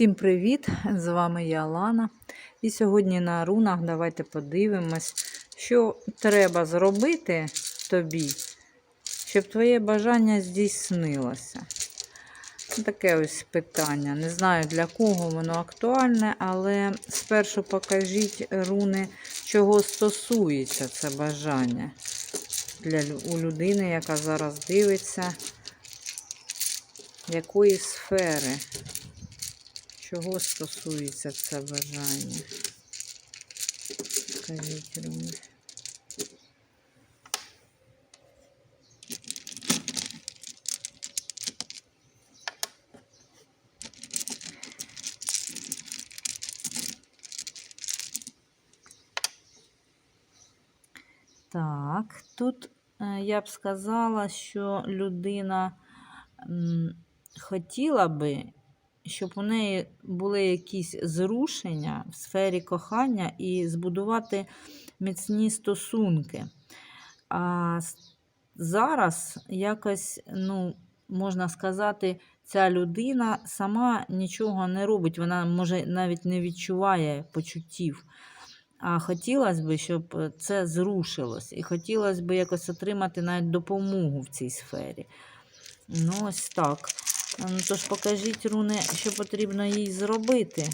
Всім привіт! З вами я Лана. І сьогодні на рунах давайте подивимось, що треба зробити тобі, щоб твоє бажання здійснилося. Таке ось питання. Не знаю, для кого воно актуальне, але спершу покажіть руни, чого стосується це бажання для у людини, яка зараз дивиться, якої сфери. Чого стосується це бажання? Скажіть руни. Так, тут е, я б сказала, що людина хотіла би, щоб у неї були якісь зрушення в сфері кохання і збудувати міцні стосунки. А зараз якось, ну, можна сказати, ця людина сама нічого не робить, вона може навіть не відчуває почуттів. А хотілося б, щоб це зрушилось, і хотілося б якось отримати навіть допомогу в цій сфері. Ну, ось так. Ну, Тож покажіть, руни, що потрібно їй зробити,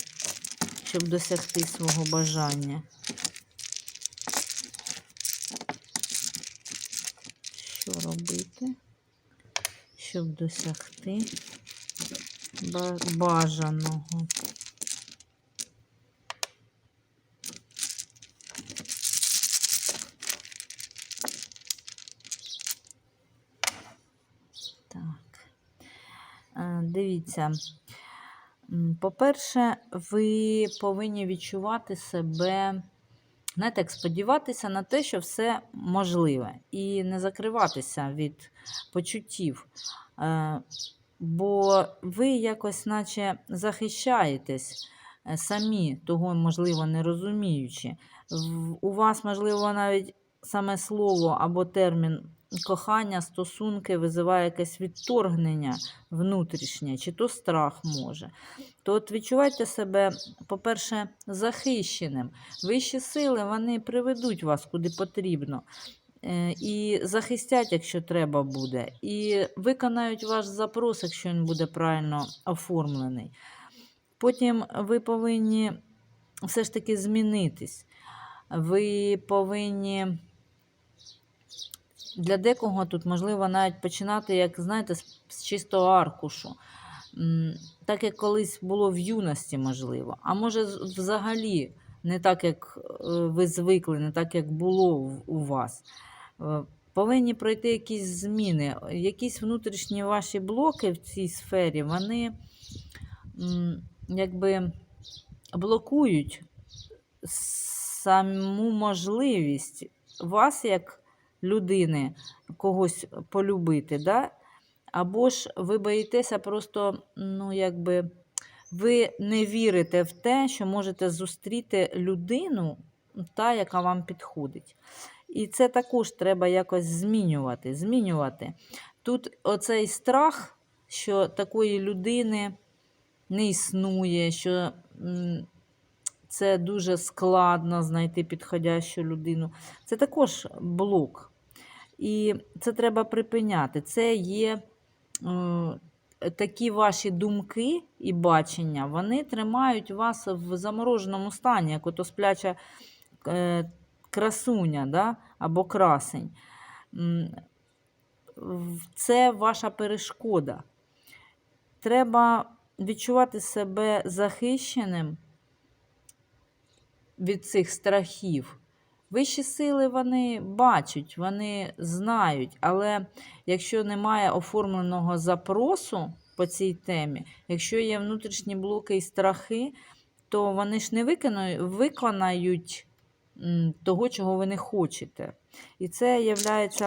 щоб досягти свого бажання. Що робити, щоб досягти бажаного? Так. Е, Дивіться. По-перше, ви повинні відчувати себе, знаєте, як сподіватися на те, що все можливе, і не закриватися від почуттів. Е, Бо ви якось, наче, захищаєтесь е, самі, того, можливо, не розуміючи. У вас, можливо, навіть саме слово або термін кохання, стосунки визиває якесь відторгнення внутрішнє, чи то страх може. То от відчувайте себе, по-перше, захищеним. Вищі сили вони приведуть вас куди потрібно. Е, І захистять, якщо треба буде, і виконають ваш запрос, якщо він буде правильно оформлений. Потім ви повинні все ж таки змінитись. Ви повинні для декого тут можливо навіть починати, як знаєте, з, чистого аркушу. Так як колись було в юності, можливо. А може, взагалі, не так, як е, ви звикли, не так, як було у вас. Е, Повинні пройти якісь зміни. Якісь внутрішні ваші блоки в цій сфері, вони якби блокують саму можливість вас, як людини, когось полюбити. Да? Або ж ви боїтеся просто, ну, якби, ви не вірите в те, що можете зустріти людину, та, яка вам підходить. І це також треба якось змінювати. змінювати. Тут оцей страх, що такої людини не існує, що це дуже складно знайти підходящу людину. Це також блок. І це треба припиняти. Це є е, такі ваші думки і бачення, вони тримають вас в замороженому стані, як ото спляча е, красуня да? або красень. Це ваша перешкода. Треба відчувати себе захищеним від цих страхів. Вищі сили вони бачать, вони знають, але якщо немає оформленого запросу по цій темі, якщо є внутрішні блоки і страхи, то вони ж не виконають, того, чого ви не хочете. І це є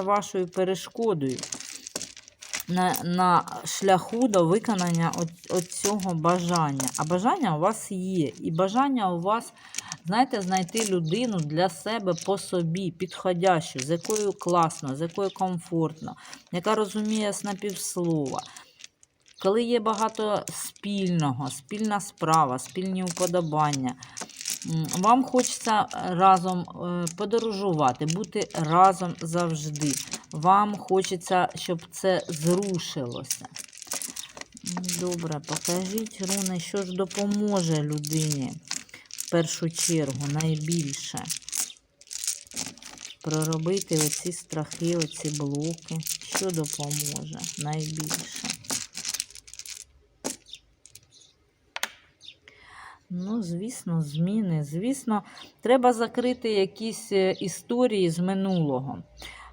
вашою перешкодою на, на шляху до виконання от, от цього бажання. А бажання у вас є. І бажання у вас, знаєте, знайти людину для себе по собі, підходящу, з якою класно, з якою комфортно, яка розуміє з напівслова. коли є багато спільного, спільна справа, спільні уподобання. Вам хочеться разом е, подорожувати, бути разом завжди. Вам хочеться, щоб це зрушилося. Добре, покажіть, руни, що ж допоможе людині в першу чергу найбільше. Проробити оці страхи, оці блоки. Що допоможе найбільше? Ну, звісно, зміни. Звісно, треба закрити якісь е, історії з минулого.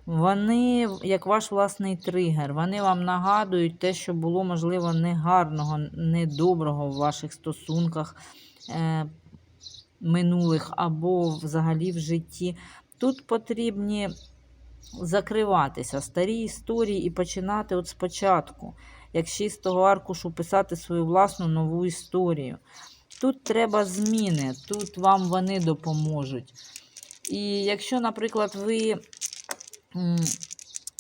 Вони, як ваш власний тригер, вони вам нагадують те, що було, можливо, негарного, недоброго в ваших стосунках е, минулих або взагалі в житті. Тут потрібні закриватися старі історії і починати от спочатку, як з чистого аркушу писати свою власну нову історію. Тут треба зміни, тут вам вони допоможуть. І якщо, наприклад, ви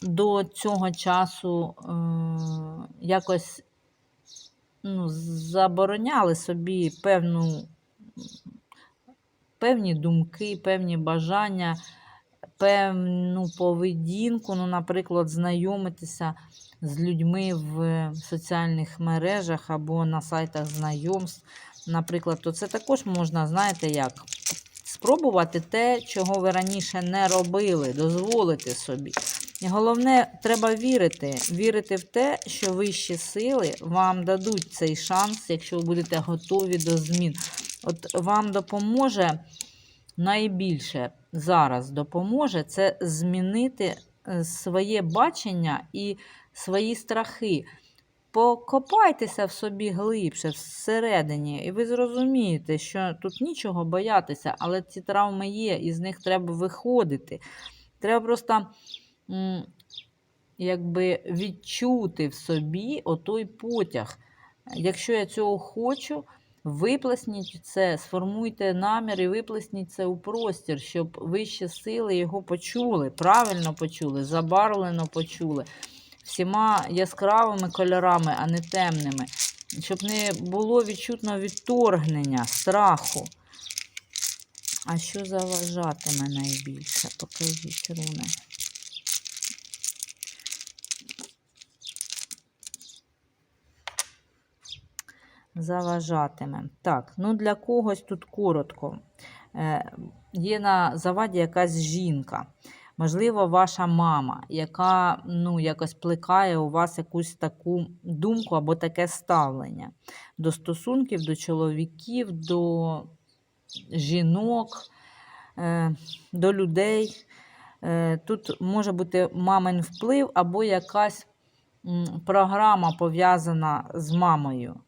до цього часу е, якось ну, забороняли собі певну, певні думки, певні бажання, певну поведінку, ну, наприклад, знайомитися з людьми в соціальних мережах або на сайтах знайомств, наприклад, то це також можна, знаєте, як? Спробувати те, чого ви раніше не робили, дозволити собі. І головне, треба вірити. Вірити в те, що вищі сили вам дадуть цей шанс, якщо ви будете готові до змін. От вам допоможе найбільше зараз допоможе це змінити е, своє бачення і свої страхи. Покопайтеся в собі глибше, всередині, і ви зрозумієте, що тут нічого боятися, але ці травми є, і з них треба виходити. Треба просто якби відчути в собі отой потяг. Якщо я цього хочу, виплесніть це, сформуйте намір і виплесніть це у простір, щоб вищі сили його почули, правильно почули, забарвлено почули всіма яскравими кольорами, а не темними, щоб не було відчутно відторгнення, страху. А що заважатиме найбільше? Покажіть руни. Заважатиме. Так, ну для когось тут коротко. Е, Є на заваді якась жінка. Можливо, ваша мама, яка ну, якось плекає у вас якусь таку думку або таке ставлення до стосунків, до чоловіків, до жінок, е, до людей. Е, Тут може бути мамин вплив або якась програма пов'язана з мамою.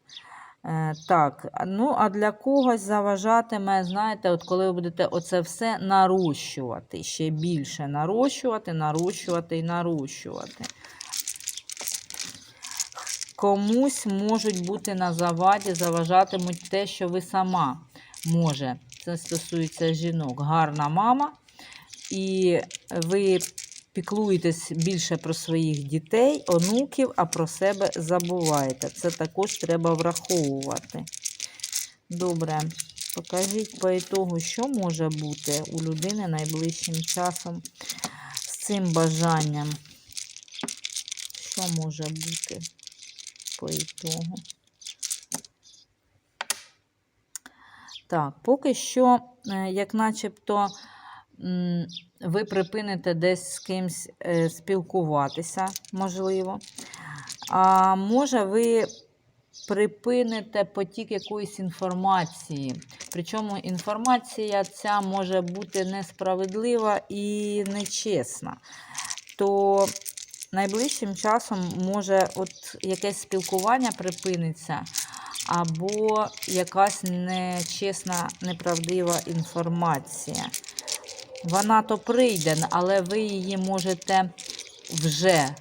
Е, Так, ну а для когось заважатиме, знаєте, от коли ви будете оце все нарощувати, ще більше нарощувати, нарощувати і нарощувати. Комусь можуть бути на заваді, заважатимуть те, що ви сама може. Це стосується жінок. Гарна мама, і ви піклуєтесь більше про своїх дітей, онуків, а про себе забуваєте. Це також треба враховувати. Добре, покажіть по ітогу, що може бути у людини найближчим часом з цим бажанням. Що може бути по ітогу? Так, поки що, е, як начебто, ви припините десь з кимсь е, спілкуватися, можливо. А може, ви припините потік якоїсь інформації. Причому інформація ця може бути несправедлива і нечесна. То найближчим часом може от якесь спілкування припиниться, або якась нечесна, неправдива інформація. Вона то прийде, але ви її можете вже, е,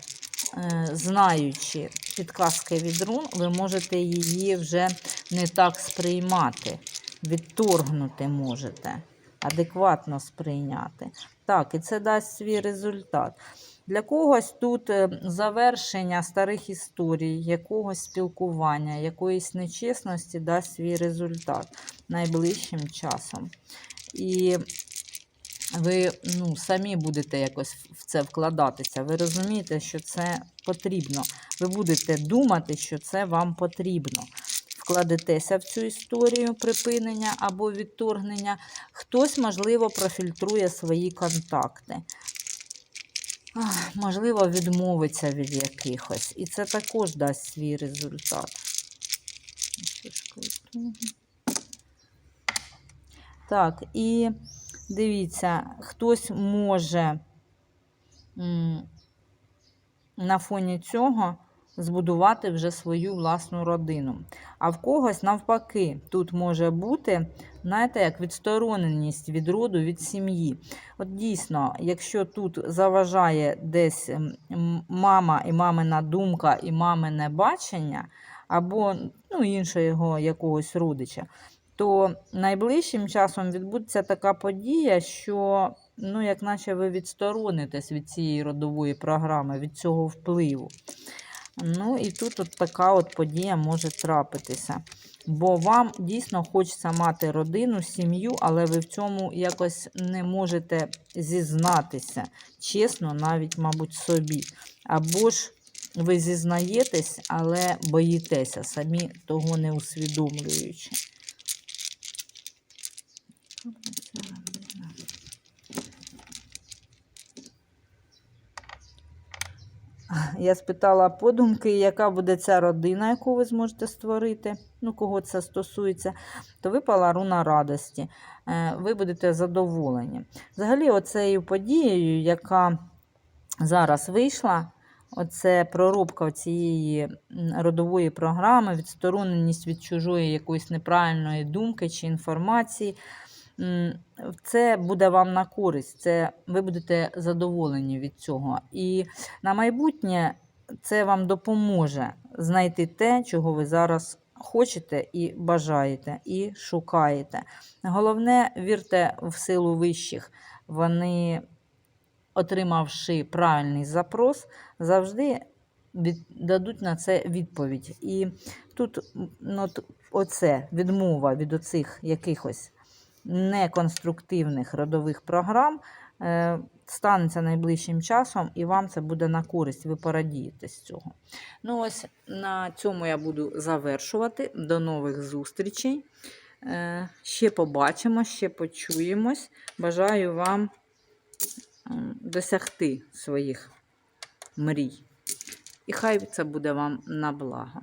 знаючи підказки від рун, ви можете її вже не так сприймати, відторгнути можете, адекватно сприйняти. Так, і це дасть свій результат. Для когось тут е, завершення старих історій, якогось спілкування, якоїсь нечесності дасть свій результат найближчим часом. І ви ну, самі будете якось в це вкладатися. Ви розумієте, що це потрібно. Ви будете думати, що це вам потрібно. Вкладетеся в цю історію припинення або відторгнення. Хтось, можливо, профільтрує свої контакти. Можливо, відмовиться від якихось. І це також дасть свій результат. Так, і дивіться, хтось може на фоні цього збудувати вже свою власну родину. А в когось навпаки, тут може бути, знаєте, як відстороненість від роду, від сім'ї. От дійсно, якщо тут заважає десь мама і мамина думка, і мамине бачення, або ну, іншого якогось родича, то найближчим часом відбудеться така подія, що, ну, як наче ви відсторонитесь від цієї родової програми, від цього впливу. Ну, і тут от така от подія може трапитися. Бо вам дійсно хочеться мати родину, сім'ю, але ви в цьому якось не можете зізнатися. Чесно, навіть, мабуть, собі. Або ж ви зізнаєтесь, але боїтеся, самі того не усвідомлюючи. Я спитала подумки, яка буде ця родина, яку ви зможете створити, ну, кого це стосується, то випала руна радості. Е, Ви будете задоволені. Взагалі, оцею подією, яка зараз вийшла, оце проробка цієї родової програми, відстороненість від чужої якоїсь неправильної думки чи інформації. Це буде вам на користь, це ви будете задоволені від цього. І на майбутнє це вам допоможе знайти те, чого ви зараз хочете і бажаєте, і шукаєте. Головне, вірте в силу вищих. Вони, отримавши правильний запрос, завжди дадуть на це відповідь. І тут ну, оце відмова від оцих якихось неконструктивних родових програм е, станеться найближчим часом, і вам це буде на користь, ви порадієте з цього. Ну, ось на цьому я буду завершувати. До нових зустрічей. Е, Ще побачимо, ще почуємось. Бажаю вам досягти своїх мрій. І хай це буде вам на благо.